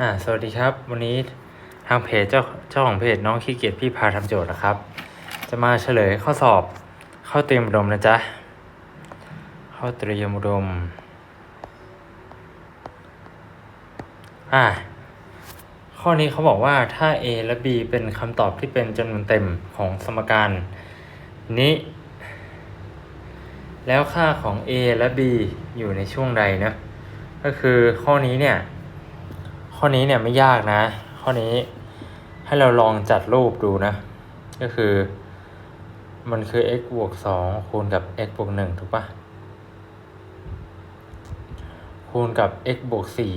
อ่าสวัสดีครับ วันนี้ทางเพจเจ้าเจ้าของเพจน้องขี้เกียจพี่พาทำโจทย์นะครับ จะมาเฉลยข้อสอบเข้าเตรียมอุดมนะจ๊ะเข้าเตรียมอุดมอ่าข้อนี้เขาบอกว่าถ้า a และ b เป็นคำตอบที่เป็นจำนวนเต็มของสมการนี้ แล้วค่าของ a และ b อยู่ในช่วงใดนะก็คือข้อนี้เนี่ย ข้อนี้เนี่ยไม่ยากนะ ข้อนี้ให้เราลองจัดรูปดูนะ ก็คือ มันคือ x บวกสองคูณกับ x บวกหนึ่งถูกปะคูณกับ x บวกสี่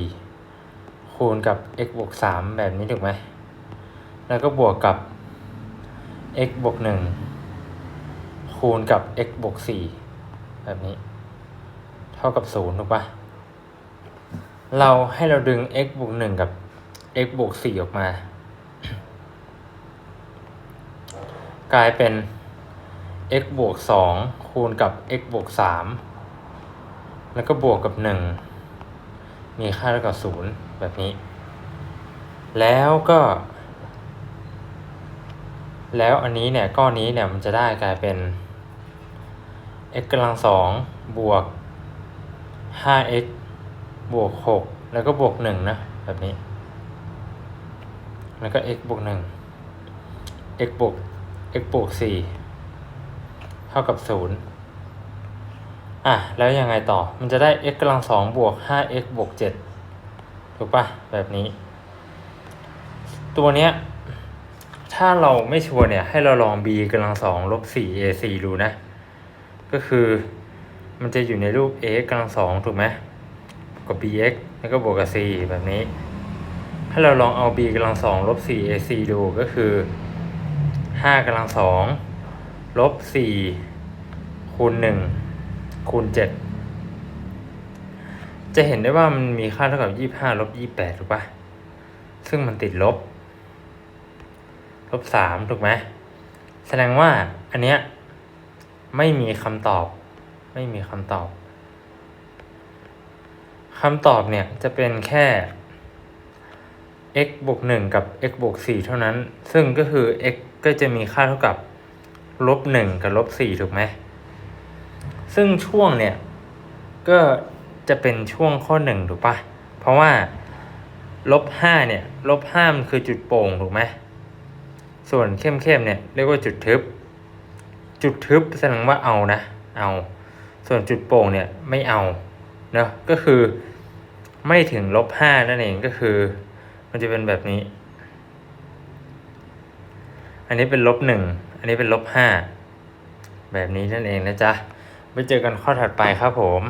คูณกับ x บวกสามแบบนี้ถูกไหม แล้วก็บวกกับ x บวกหนึ่งคูณกับ x บวกสี่แบบนี้ เท่ากับศูนย์ถูกป่ะ เราให้เราดึง x บวกหนึ่งกับ x บวกสี่ออกมา กลายเป็น x บวกสองคูณกับ x บวกสามแล้วก็บวกกับหนึ่งมีค่าเท่ากับศูนย์แบบนี้ แล้วก็ แล้วอันนี้เนี่ยก้อนนี้เนี่ยมันจะได้กลายเป็น x กำลังสองบวก 5x บวกหกแล้วก็บวกหนึ่งนะ แบบนี้ แล้วก็ x บวกหนึ่ง x บวก x บวกสี่เท่ากับศูนย์อะ แล้วยังไงต่อมันจะได้ x กำลังสองบวก 5x บวกเจ็ดถูกปะแบบนี้ ตัวเนี้ย ถ้าเราไม่ชัวร์เนี่ย ให้เราลอง b กำลังสองลบสี่ a สี่ดูนะ ก็คือมันจะอยู่ในรูป a กำลังสองถูกไหม กับ bx แล้วก็บวกกับ c แบบนี้ ถ้าเราลองเอา b กำลังสองลบ 4ac ดูก็คือ 5กำลังสองลบ 4 คูณ 1 คูณ 7 จะเห็นได้ว่ามันมีค่าเท่ากับ 25 ลบ 28 ถูกปะซึ่งมันติดลบ ลบ 3 ถูกไหม แสดงว่าอันเนี้ยไม่มีคำตอบ ไม่มีคำตอบ คำตอบเนี่ยจะเป็นแค่ x บวกหนึ่งกับ x บวกสี่เท่านั้น ซึ่งก็คือ x ก็จะมีค่าเท่ากับลบหนึ่งกับลบสี่ถูกไหม ซึ่งช่วงเนี่ย ก็จะเป็นช่วงข้อหนึ่งถูกปะเพราะว่าลบห้าเนี่ยลบห้ามันคือจุดโป่งถูกไหม ส่วนเข้มๆเนี่ยเรียกว่าจุดทึบ จุดทึบแสดงว่าเอานะ เอา ส่วนจุดโป่งเนี่ยไม่เอา เนาะก็คือไม่ถึงลบห้านั่นเองก็คือ มันจะเป็นแบบนี้ อันนี้เป็นลบหนึ่งอันนี้เป็นลบห้าแบบนี้นั่นเองนะจ๊ะไปเจอกันข้อถัดไปครับผม